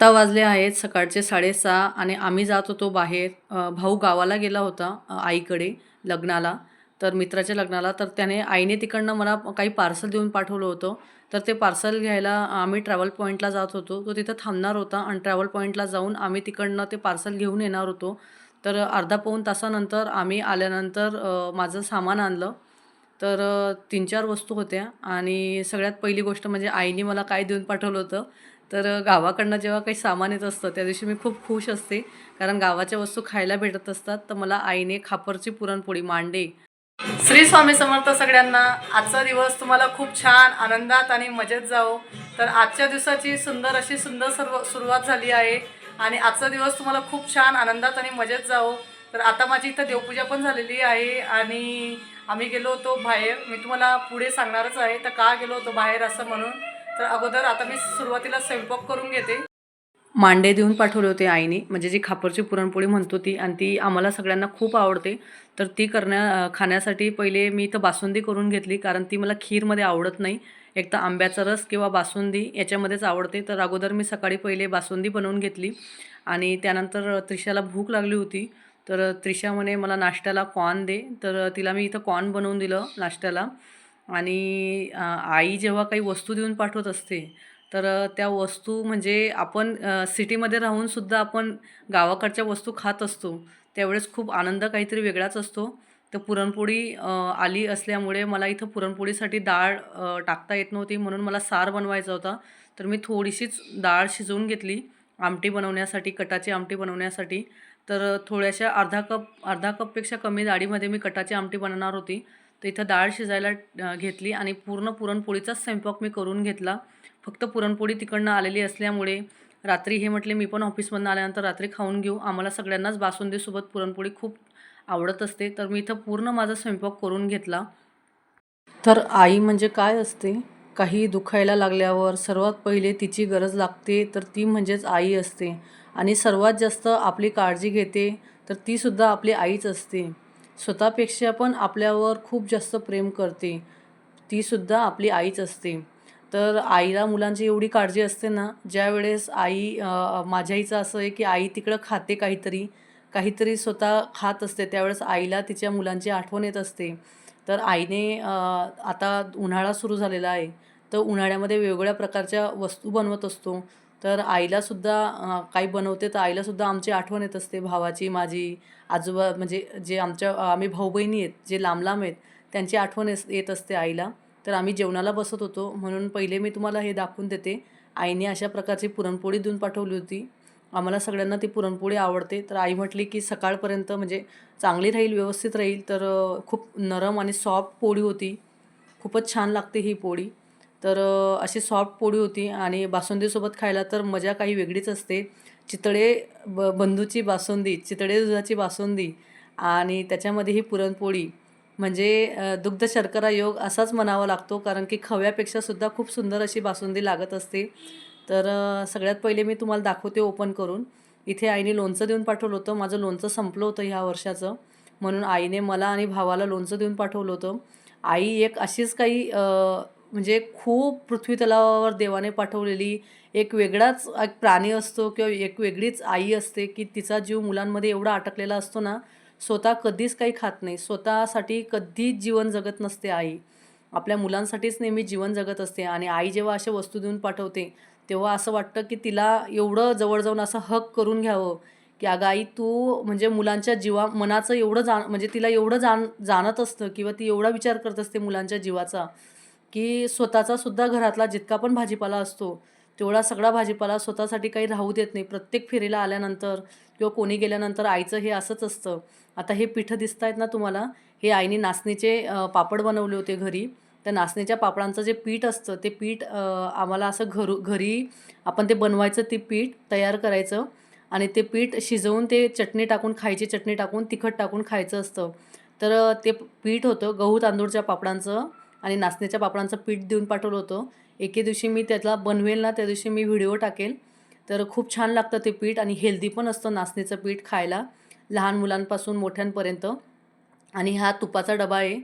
आत्ता वाजले आहेत सकाळचे साडेसहा आणि आम्ही जात होतो बाहेर. भाऊ गावाला गेला होता आईकडे लग्नाला. तर मित्राच्या लग्नाला. तर त्याने आईने तिकडनं मला काही पार्सल देऊन पाठवलं होतं. तर ते पार्सल घ्यायला आम्ही ट्रॅव्हल पॉईंटला जात होतो. तो तिथं थांबणार होता आणि ट्रॅव्हल पॉईंटला जाऊन आम्ही तिकडनं ते पार्सल घेऊन येणार होतो. तर अर्धा पाऊण तासानंतर आम्ही आल्यानंतर माझं सामान आणलं. तर तीन चार वस्तू होत्या आणि सगळ्यात पहिली गोष्ट म्हणजे आईने मला काय देऊन पाठवलं होतं तर गावाकडनं जेव्हा काही सामान येत असतं त्या दिवशी मी खूप खुश असते. कारण गावाच्या वस्तू खायला भेटत असतात. तर मला आईने खापरची पुरणपोळी मांडे. श्री स्वामी समर्थ सगळ्यांना आजचा दिवस तुम्हाला खूप छान आनंदात आणि मजेत जाओ तर आजच्या दिवसाची सुंदर अशी सुंदर सर्व सुरुवात झाली आहे आणि आजचा दिवस तुम्हाला खूप छान आनंदात आणि मजेत जाओ तर आता माझी इथं देवपूजा पण झालेली आहे आणि आम्ही गेलो होतो बाहेर. मी तुम्हाला पुढे सांगणारच आहे. तर का गेलो होतो बाहेर असं म्हणून. तर अगोदर आता मी सुरुवातीला स्वयंपाक करून घेते. मांडे देऊन पाठवले होते आईने. म्हणजे जी खापरची पुरणपोळी म्हणतो ती आणि ती आम्हाला सगळ्यांना खूप आवडते. तर ती करण्या खाण्यासाठी पहिले मी इथं बासुंदी करून घेतली कारण ती मला खीरमध्ये आवडत नाही. एक तर आंब्याचा रस किंवा बासुंदी याच्यामध्येच आवडते. तर अगोदर मी सकाळी पहिले बासुंदी बनवून घेतली आणि त्यानंतर त्रिशाला भूक लागली होती. तर त्रिशा म्हणे मला नाश्त्याला कॉर्न दे. तर तिला मी इथं कॉर्न बनवून दिलं नाश्त्याला. आणि आई जेव्हा काही वस्तू देऊन पाठवत असते तर त्या वस्तू म्हणजे आपण सिटीमध्ये राहूनसुद्धा आपण गावाकडच्या वस्तू खात असतो. त्यावेळेस खूप आनंद काहीतरी वेगळाच असतो. तर पुरणपोळी आली असल्यामुळे मला इथं पुरणपोळीसाठी डाळ टाकता येत नव्हती म्हणून मला सार बनवायचा होता. तर मी थोडीशीच डाळ शिजवून घेतली आमटी बनवण्यासाठी कटाची आमटी बनवण्यासाठी. तर थोड्याशा अर्धा कप अर्धा कपपेक्षा कमी डाळीमध्ये मी कटाची आमटी बनवणार होती. तर इथं डाळ शिजायला घेतली आणि पूर्ण पुरणपोळीचाच स्वयंपाक मी करून घेतला. फक्त पुरणपोळी तिकडनं आलेली असल्यामुळे रात्री हे म्हटले मी पण ऑफिसमधनं आल्यानंतर रात्री खाऊन घेऊ. आम्हाला सगळ्यांनाच बासुंदीसोबत पुरणपोळी खूप आवडत असते. तर मी इथं पूर्ण माझा स्वयंपाक करून घेतला. तर आई म्हणजे काय असते? काही दुखायला लागल्यावर सर्वात पहिले तिची गरज लागते तर ती म्हणजेच आई असते. आणि सर्वात जास्त आपली काळजी घेते तर तीसुद्धा आपली आईच असते. स्वतःपेक्षा पण आपल्यावर खूप जास्त प्रेम करते. तीसुद्धा आपली आईच असते. तर आईला मुलांची एवढी काळजी असते ना ज्यावेळेस आई माझ्या आईचं असं आहे की आई तिकडं खाते काहीतरी काहीतरी स्वतः खात असते त्यावेळेस आईला तिच्या मुलांची आठवण येत असते. तर आईने आता उन्हाळा सुरू झालेला आहे. तर उन्हाळ्यामध्ये वेगवेगळ्या प्रकारच्या वस्तू बनवत असतो. तर आईलासुद्धा काही बनवते तर आईलासुद्धा आमची आठवण येत असते. भावाची माझी आजोबा म्हणजे जे आमच्या आम्ही भाऊ बहिणी आहेत जे लांब लांब आहेत त्यांची आठवण येत असते आईला. तर आम्ही जेवणाला बसत होतो. म्हणून पहिले मी तुम्हाला हे दाखवून देते. आईने अशा प्रकारची पुरणपोळी देऊन पाठवली होती. आम्हाला सगळ्यांना ती पुरणपोळी आवडते. तर आई म्हटली की सकाळपर्यंत म्हणजे चांगली राहील व्यवस्थित राहील. तर खूप नरम आणि सॉफ्ट पोळी होती. खूपच छान लागते ही पोळी. तर अशी सॉफ्ट पोळी होती आणि बासुंदीसोबत खायला तर मजा काही वेगळीच असते. चितळे ब बंधूची बासुंदी चितळे दुधाची बासुंदी आणि त्याच्यामध्ये ही पुरणपोळी. म्हणजे दुग्ध शर्करा योग असाच म्हणावा लागतो कारण की खव्यापेक्षा सुद्धा खूप सुंदर अशी बासुंदी लागत असते. तर सगळ्यात पहिले मी तुम्हाला दाखवते ओपन करून. इथे आईने लोणचं देऊन पाठवलं होतं. माझं लोणचं संपलं होतं ह्या वर्षाचं. म्हणून आईने मला आणि भावाला लोणचं देऊन पाठवलं होतं. आई एक अशीच काही म्हणजे खूप पृथ्वी तलावावर देवाने पाठवलेली एक वेगळाच एक प्राणी असतो किंवा एक वेगळीच आई असते की तिचा जीव मुलांमध्ये एवढा अटकलेला असतो ना स्वतः कधीच काही खात नाही. स्वतःसाठी कधीच जीवन जगत नसते आई. आपल्या मुलांसाठीच नेहमी जीवन जगत असते आणि आई जेव्हा अशा वस्तू देऊन पाठवते तेव्हा असं वाटतं की तिला एवढं जवळ जाऊन असं हक करून घ्यावं की अगं आई तू म्हणजे मुलांच्या जीवा मनाचं एवढं जाण म्हणजे तिला एवढं जाण जाणत असतं किंवा ती एवढा विचार करत असते मुलांच्या जीवाचा की स्वतःचा सुद्धा घरातला जितका पण भाजीपाला असतो तेवढा सगळा भाजीपाला स्वतःसाठी काही राहू देत नाही. प्रत्येक फेरीला आल्यानंतर किंवा कोणी गेल्यानंतर आईचं हे असंच असतं. आता हे पिठं दिसत आहेत ना तुम्हाला? हे आईने नाचणीचे पापड बनवले होते घरी. त्या नाचणीच्या पापडांचं जे पीठ असतं ते पीठ आम्हाला असं घरू घरी आपण ते बनवायचं ते पीठ तयार करायचं आणि ते पीठ शिजवून ते चटणी टाकून खायची चटणी टाकून तिखट टाकून खायचं असतं. तर ते पीठ होतं गहू तांदूळच्या पापडांचं. आणि नाचण्याच्या पापडांचं पीठ देऊन पाठवलं होतं. एके दिवशी मी त्याला बनवेल ना त्या दिवशी मी व्हिडिओ टाकेल. तर खूप छान लागतं ते पीठ आणि हेल्दी पण असतं नाचणीचं पीठ खायला लहान मुलांपासून मोठ्यांपर्यंत. आणि हा तुपाचा डबा आहे.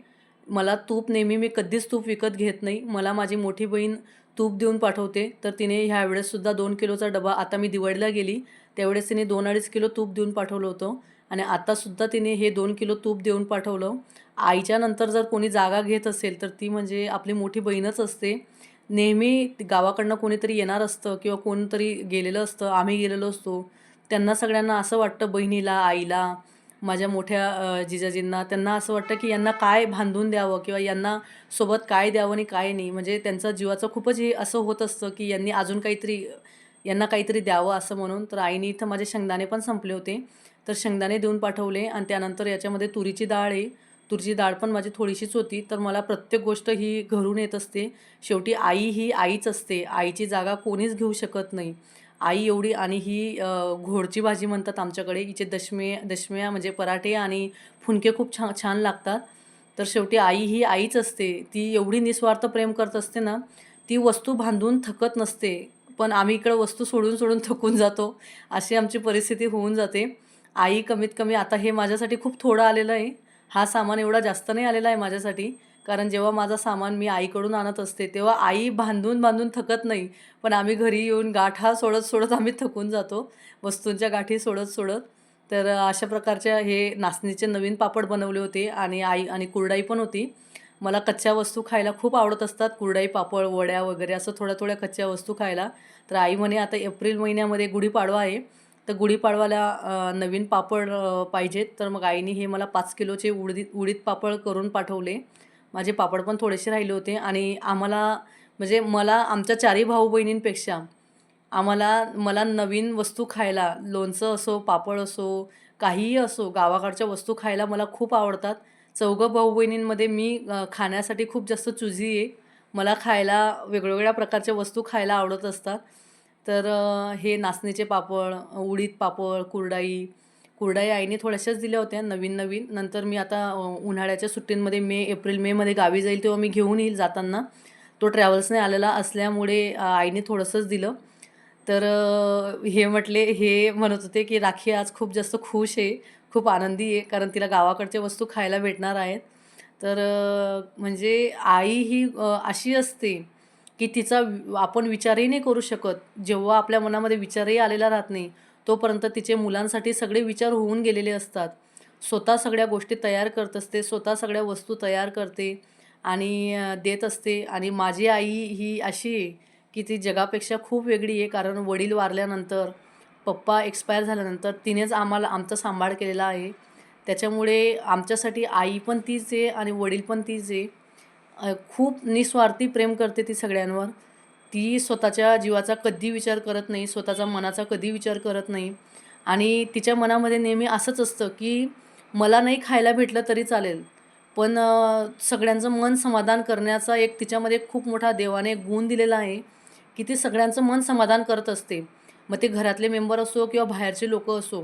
मला तूप नेहमी मी कधीच तूप विकत घेत नाही. मला माझी मोठी बहीण तूप देऊन पाठवते. तर तिने ह्या वेळेससुद्धा दोन किलोचा डबा आता मी दिवाळीला गेली त्यावेळेस तिने दोन अडीच किलो तूप देऊन पाठवलं होतं. आणि आतासुद्धा तिने हे दोन किलो तूप देऊन पाठवलं. आईच्या नंतर जर कोणी जागा घेत असेल तर ती म्हणजे आपली मोठी बहीणच असते. नेहमी गावाकडनं कोणीतरी येणार असतं किंवा कोणतरी गेलेलं असतं आम्ही गेलेलो असतो. त्यांना सगळ्यांना असं वाटतं बहिणीला आईला माझ्या मोठ्या जिजाजींना त्यांना असं वाटतं की यांना काय बांधून द्यावं किंवा यांना सोबत काय द्यावं आणि काय नाही. म्हणजे त्यांचं जीवाचं खूपच हे असं होत असतं की यांनी अजून काहीतरी यांना काहीतरी द्यावं असं म्हणून. तर आईने इथं माझे शेंगदाणे पण संपले होते. तर शेंगदाणे देऊन पाठवले आणि त्यानंतर याच्यामध्ये तुरीची डाळ आहे. तुरीची डाळ पण माझी थोडीशीच होती तर मला प्रत्येक गोष्ट ही घरून येत असते. शेवटी आई ही आईच असते. आईची जागा कोणीच घेऊ शकत नाही. आई एवढी आणि ही घोडची भाजी म्हणतात आमच्याकडे. हिचे दशमे दशम्या म्हणजे पराठे आणि फुनके खूप छान छान लागतात. तर शेवटी आई ही आईच असते. ती एवढी निस्वार्थ प्रेम करत असते ना ती वस्तू बांधून थकत नसते. पण आम्ही इकडं वस्तू सोडून सोडून थकून जातो. अशी आमची परिस्थिती होऊन जाते. आई कमीत कमी आता हे माझ्यासाठी खूप थोडं आलेलं आहे. हा सामान एवढा जास्त नाही आलेला आहे माझ्यासाठी. कारण जेव्हा माझा सामान मी आईकडून आणत असते तेव्हा आई बांधून बांधून थकत नाही. पण आम्ही घरी येऊन गाठा सोडत सोडत आम्ही थकून जातो. वस्तूंच्या गाठी सोडत सोडत. तर अशा प्रकारच्या हे नाचणीचे नवीन पापड बनवले होते आणि आई आणि कुरडाई पण होती. मला कच्च्या वस्तू खायला खूप आवडत असतात. कुरडाई पापड वड्या वगैरे असं थोड्या थोड्या कच्च्या वस्तू खायला. तर आई म्हणे आता एप्रिल महिन्यामध्ये गुढीपाडवा आहे. तर गुढीपाडवाला नवीन पापड पाहिजेत. तर मग आईने हे मला पाच किलोचे उडीद उडीद पापड करून पाठवले. माझे पापड पण थोडेसे राहिले होते आणि आम्हाला म्हणजे मला आमच्या चारही भाऊ बहिणींपेक्षा आम्हाला मला नवीन वस्तू खायला लोणचं असो पापड असो काहीही असो गावाकडच्या वस्तू खायला मला खूप आवडतात. चौघं भाऊ बहिणींमध्ये मी खाण्यासाठी खूप जास्त चुजी आहे. मला खायला वेगवेगळ्या प्रकारच्या वस्तू खायला आवडत असतात. तर हे नाचणीचे पापड उडीद पापड कुरडाई कुरडाई आईने थोड्याशाच दिल्या होत्या नवीन नवीन. नंतर मी आता उन्हाळ्याच्या सुट्टींमध्ये मे एप्रिल मेमध्ये गावी जाईल तेव्हा मी घेऊन येईल जाताना. तो ट्रॅव्हल्सने आलेला असल्यामुळे आईने थोडंसंच दिलं. तर हे म्हटले हे म्हणत होते की राखी आज खूप जास्त खुश आहे खूप आनंदी आहे कारण तिला गावाकडच्या वस्तू खायला भेटणार आहेत. तर म्हणजे आई ही अशी असते की तिचा आपण विचारही नाही करू शकत. जेव्हा आपल्या मनामध्ये विचारही आलेला राहत नाही तोपर्यंत तिचे मुलांसाठी सगळे विचार होऊन गेलेले असतात. स्वतः सगळ्या गोष्टी तयार करत असते स्वतः सगळ्या वस्तू तयार करते आणि देत असते आणि माझी आई ही अशी आहे की ती जगापेक्षा खूप वेगळी आहे. कारण वडील वारल्यानंतर पप्पा एक्सपायर झाल्यानंतर तिनेच आम्हाला आमचा सांभाळ केलेला आहे. त्याच्यामुळे आमच्यासाठी आई पण तीच आहे आणि वडील पण तीच आहे. खूप निस्वार्थी प्रेम करते ती सगळ्यांवर. ती स्वतःच्या जीवाचा कधी विचार करत नाही स्वतःचा मनाचा कधी विचार करत नाही. आणि तिच्या मनामध्ये नेहमी असंच असतं की मला नाही खायला भेटलं तरी चालेल. पण सगळ्यांचं मन समाधान करण्याचा एक तिच्यामध्ये खूप मोठा देवाने एक गुण दिलेला आहे की ती सगळ्यांचं मन समाधान करत असते. मग ते घरातले मेंबर असो किंवा बाहेरचे लोक असो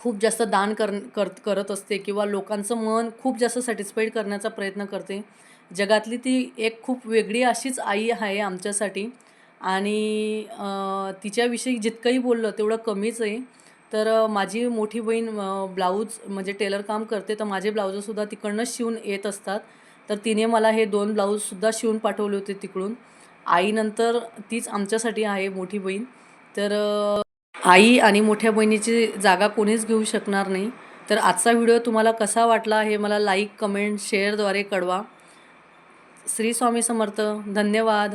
खूप जास्त दान कर कर करत असते किंवा लोकांचं मन खूप जास्त सॅटिस्फाईड करण्याचा प्रयत्न करते. जगातली ती एक खूप वेगळी अशीच आई आहे आमच्यासाठी. आणि तिच्याविषयी जितकंही बोललं तेवढं कमीच आहे. तर माझी मोठी बहीण ब्लाऊज म्हणजे टेलर काम करते. तर माझे ब्लाऊजसुद्धा तिकडनंच शिवून येत असतात. तर तिने मला हे दोन ब्लाऊजसुद्धा शिवून पाठवले होते तिकडून. आईनंतर तीच आमच्यासाठी आहे मोठी बहीण. तर आई आणि मोठ्या बहिणीची जागा कोणीच घेऊ शकणार नाही. तर आजचा व्हिडिओ तुम्हाला कसा वाटला हे मला लाईक कमेंट शेअरद्वारे कळवा. श्री स्वामी समर्थ. धन्यवाद.